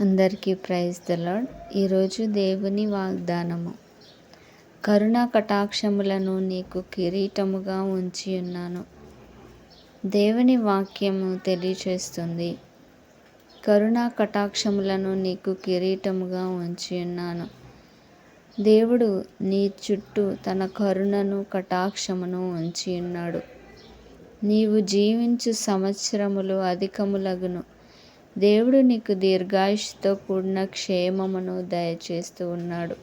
అందరికీ praise the lord ఈరోజు దేవుని వాగ్దానము. కరుణా కటాక్షములను నీకు కిరీటముగా ఉంచి ఉన్నాను. దేవుని వాక్యము తెలియచేస్తుంది. కరుణా కటాక్షములను నీకు కిరీటముగా ఉంచి ఉన్నాను. దేవుడు నీ చుట్టూ తన కరుణను కటాక్షమును ఉంచి ఉన్నాడు. నీవు జీవించు సంవత్సరములు అధికములగును. దేవుడు నీకు దీర్ఘాయుష్తో కూడిన క్షేమమును దయచేస్తూ ఉన్నాడు.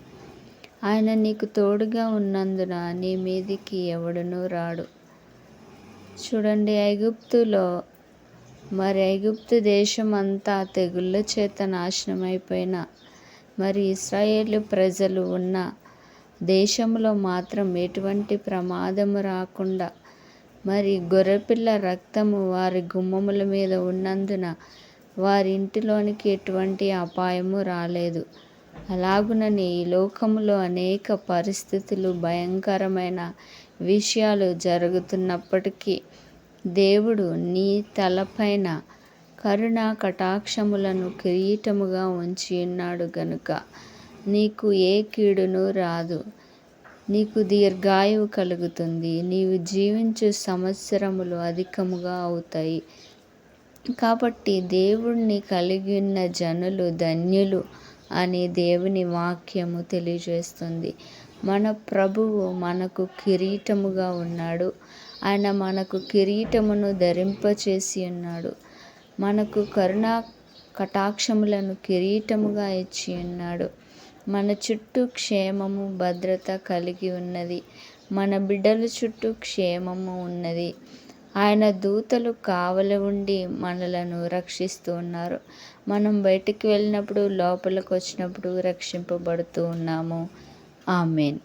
ఆయన నీకు తోడుగా ఉన్నందున నీ మీదికి ఎవడునూ రాడు. చూడండి ఐగుప్తులో మరి ఐగుప్తు దేశం అంతా తెగుళ్ళ చేత నాశనమైపోయిన మరి ఇస్రాయేల్ ప్రజలు ఉన్న దేశంలో మాత్రం ఎటువంటి ప్రమాదము రాకుండా మరి గొర్రెపిల్ల రక్తము వారి గుమ్మముల మీద ఉన్నందున వారి ఇంటిలోనికి ఎటువంటి అపాయము రాలేదు. అలాగునని ఈ లోకంలో అనేక పరిస్థితులు భయంకరమైన విషయాలు జరుగుతున్నప్పటికీ దేవుడు నీ తలపైన కరుణ కటాక్షములను కిరీటముగా ఉంచి ఉన్నాడు గనుక నీకు ఏ కీడును రాదు. నీకు దీర్ఘాయువు కలుగుతుంది. నీవు జీవించు సంవత్సరములు అధికముగా అవుతాయి. కాబట్టి దేవుణ్ణి కలిగి ఉన్న జనులు ధన్యులు అని దేవుని వాక్యము తెలియజేస్తుంది. మన ప్రభువు మనకు కిరీటముగా ఉన్నాడు. ఆయన మనకు కిరీటమును ధరింపచేసి ఉన్నాడు. మనకు కరుణా కటాక్షములను కిరీటముగా ఇచ్చి ఉన్నాడు. మన చుట్టూ క్షేమము భద్రత కలిగి ఉన్నది. మన బిడ్డల చుట్టూ క్షేమము ఉన్నది. ఆయన దూతలు కావలి ఉండి మనలను రక్షిస్తూ ఉన్నారు. మనం బయటికి వెళ్ళినప్పుడు లోపలికి వచ్చినప్పుడు రక్షింపబడుతూ ఉన్నాము. ఆమెన్.